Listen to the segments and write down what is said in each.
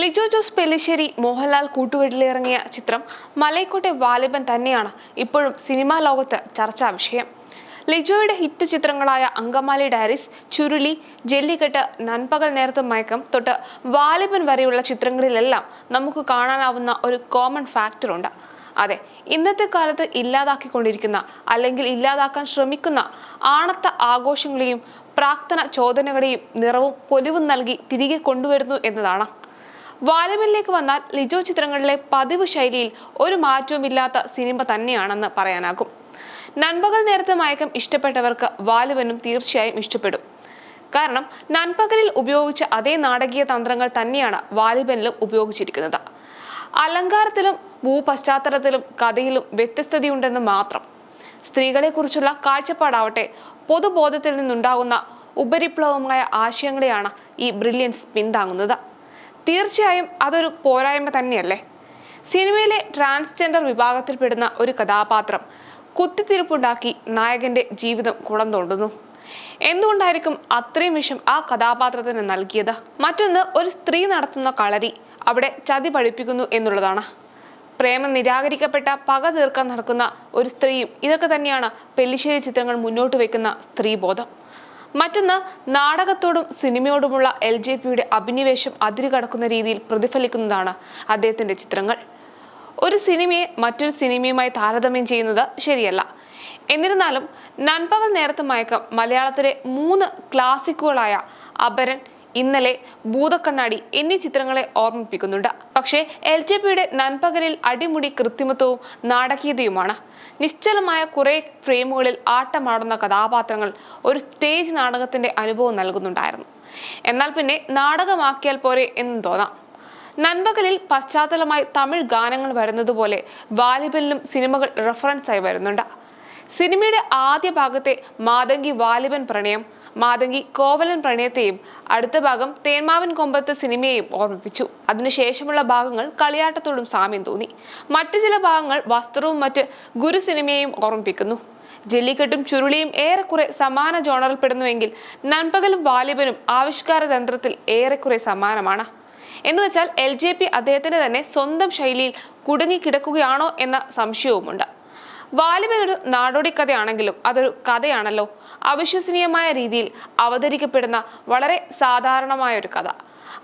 ലിജോ ജോസ് പെല്ലിശ്ശേരി മോഹൻലാൽ കൂട്ടുകെട്ടിലിറങ്ങിയ ചിത്രം മലൈക്കോട്ടെ വാലിബൻ തന്നെയാണ് ഇപ്പോഴും സിനിമാ ലോകത്ത് ചർച്ചാ വിഷയം. ലിജോയുടെ ഹിറ്റ് ചിത്രങ്ങളായ അങ്കമാലി ഡയറീസ് ചുരുളി ജെല്ലിക്കെട്ട് നൻപകൽ നേരത്ത് മയക്കം തൊട്ട് വാലിബൻ വരെയുള്ള ചിത്രങ്ങളിലെല്ലാം നമുക്ക് കാണാനാവുന്ന ഒരു കോമൺ ഫാക്ടറുണ്ട് അതെ ഇന്നത്തെ കാലത്ത് ഇല്ലാതാക്കിക്കൊണ്ടിരിക്കുന്ന അല്ലെങ്കിൽ ഇല്ലാതാക്കാൻ ശ്രമിക്കുന്ന ആണത്ത ആഘോഷങ്ങളെയും പ്രാക്തന ചോദനകളെയും നിറവും പൊലിവും നൽകി തിരികെ കൊണ്ടുവരുന്നു എന്നതാണ്. വാലിബനിലേക്ക് വന്നാൽ ലിജോ ചിത്രങ്ങളിലെ പതിവ് ശൈലിയിൽ ഒരു മാറ്റവുമില്ലാത്ത സിനിമ തന്നെയാണെന്ന് പറയാനാകും. നൻപകൽ നേരത്തെ മയക്കം ഇഷ്ടപ്പെട്ടവർക്ക് വാലുവനും തീർച്ചയായും ഇഷ്ടപ്പെടും. കാരണം നൻപകലിൽ ഉപയോഗിച്ച അതേ നാടകീയ തന്ത്രങ്ങൾ തന്നെയാണ് വാലിബനിലും ഉപയോഗിച്ചിരിക്കുന്നത്. അലങ്കാരത്തിലും ഭൂപശ്ചാത്തലത്തിലും കഥയിലും വ്യത്യസ്തതയുണ്ടെന്ന് മാത്രം. സ്ത്രീകളെക്കുറിച്ചുള്ള കാഴ്ചപ്പാടാവട്ടെ പൊതുബോധത്തിൽ നിന്നുണ്ടാകുന്ന ഉപരിപ്ലവമായ ആശയങ്ങളെയാണ് ഈ ബ്രില്യൻസ് പിന്താങ്ങുന്നത്. തീർച്ചയായും അതൊരു പോരായ്മ തന്നെയല്ലേ? സിനിമയിലെ ട്രാൻസ്ജെൻഡർ വിഭാഗത്തിൽപ്പെടുന്ന ഒരു കഥാപാത്രം കുത്തിത്തിരിപ്പുണ്ടാക്കി നായകന്റെ ജീവിതം കുളം തോണ്ടുന്നു. എന്തുകൊണ്ടായിരിക്കും അത്രയും വിഷം ആ കഥാപാത്രത്തിന് നൽകിയത്? മറ്റൊന്ന് ഒരു സ്ത്രീ നടത്തുന്ന കളരി അവിടെ ചതി പഠിപ്പിക്കുന്നു എന്നുള്ളതാണ്. പ്രേമം നിരാകരിക്കപ്പെട്ട പക തീർക്കാൻ നടക്കുന്ന ഒരു സ്ത്രീയും ഇതൊക്കെ തന്നെയാണ് പെല്ലിശ്ശേരി ചിത്രങ്ങൾ മുന്നോട്ട് വയ്ക്കുന്ന സ്ത്രീബോധം. മറ്റൊന്ന് നാടകത്തോടും സിനിമയോടുമുള്ള എൽ ജെ പിയുടെ അഭിനിവേശം അതിരുകടക്കുന്ന രീതിയിൽ പ്രതിഫലിക്കുന്നതാണ് അദ്ദേഹത്തിന്റെ ചിത്രങ്ങൾ. ഒരു സിനിമയെ മറ്റൊരു സിനിമയുമായി താരതമ്യം ചെയ്യുന്നത് ശരിയല്ല. എന്നിരുന്നാലും നൻപകൽ നേരത്തെ മയക്കം മലയാളത്തിലെ മൂന്ന് ക്ലാസിക്കുകളായ അപരൻ ഇന്നലെ ഭൂതക്കണ്ണാടി എന്നീ ചിത്രങ്ങളെ ഓർമ്മിപ്പിക്കുന്നുണ്ട്. പക്ഷേ എൽ ജെ പിയുടെ നൻപകലിൽ അടിമുടി കൃത്രിമത്വവും നാടകീയതയുമാണ്. നിശ്ചലമായ കുറേ ഫ്രെയിമുകളിൽ ആട്ടമാടുന്ന കഥാപാത്രങ്ങൾ ഒരു സ്റ്റേജ് നാടകത്തിന്റെ അനുഭവം നൽകുന്നുണ്ടായിരുന്നു. എന്നാൽ പിന്നെ നാടകമാക്കിയാൽ പോരെ എന്നും തോന്നാം. നൻപകലിൽ പശ്ചാത്തലമായി തമിഴ് ഗാനങ്ങൾ വരുന്നതുപോലെ വാലിബലിലും സിനിമകൾ റെഫറൻസായി വരുന്നുണ്ട്. സിനിമയുടെ ആദ്യ ഭാഗത്തെ മാതങ്കി വാലിബൻ പ്രണയം മാതങ്കി കോവലൻ പ്രണയത്തെയും അടുത്ത ഭാഗം തേന്മാവൻ കൊമ്പത്ത് സിനിമയെയും ഓർമ്മിപ്പിച്ചു. അതിനുശേഷമുള്ള ഭാഗങ്ങൾ കളിയാട്ടത്തോടും സാമ്യം തോന്നി. മറ്റു ചില ഭാഗങ്ങൾ വസ്ത്രവും മറ്റ് ഗുരു സിനിമയെയും ഓർമ്മിപ്പിക്കുന്നു. ജെല്ലിക്കെട്ടും ചുരുളിയും ഏറെക്കുറെ സമാന ജോണറിൽപ്പെടുന്നുവെങ്കിൽ നൻപകലും വാലിബനും ആവിഷ്കാര തന്ത്രത്തിൽ ഏറെക്കുറെ സമാനമാണ്. എന്നുവെച്ചാൽ എൽ ജെ പി അദ്ദേഹത്തിന്റെ തന്നെ സ്വന്തം ശൈലിയിൽ കുടുങ്ങിക്കിടക്കുകയാണോ എന്ന സംശയവുമുണ്ട്. വാലിബൻ ഒരു നാടോടി കഥയാണെങ്കിലും അതൊരു കഥയാണല്ലോ. അവിശ്വസനീയമായ രീതിയിൽ അവതരിക്കപ്പെടുന്ന വളരെ സാധാരണമായ ഒരു കഥ.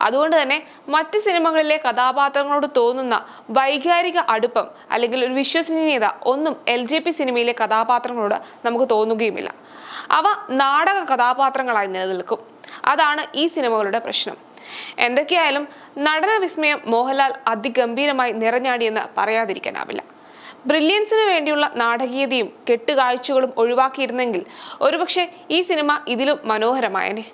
അതുകൊണ്ട് തന്നെ മറ്റ് സിനിമകളിലെ കഥാപാത്രങ്ങളോട് തോന്നുന്ന വൈകാരിക അടുപ്പം അല്ലെങ്കിൽ ഒരു വിശ്വസനീയത ഒന്നും എൽ ജെ പി സിനിമയിലെ കഥാപാത്രങ്ങളോട് നമുക്ക് തോന്നുകയുമില്ല. അവ നാടക കഥാപാത്രങ്ങളായി നിലനിൽക്കും. അതാണ് ഈ സിനിമകളുടെ പ്രശ്നം. എന്തൊക്കെയായാലും നടന വിസ്മയം മോഹൻലാൽ അതിഗംഭീരമായി നിറഞ്ഞാടിയെന്ന് പറയാതിരിക്കാനാവില്ല. ബ്രില്യൻസിന് വേണ്ടിയുള്ള നാടകീയതയും കെട്ടുകാഴ്ചകളും ഒഴിവാക്കിയിരുന്നെങ്കിൽ ഒരുപക്ഷെ ഈ സിനിമ ഇതിലും മനോഹരമായനെ.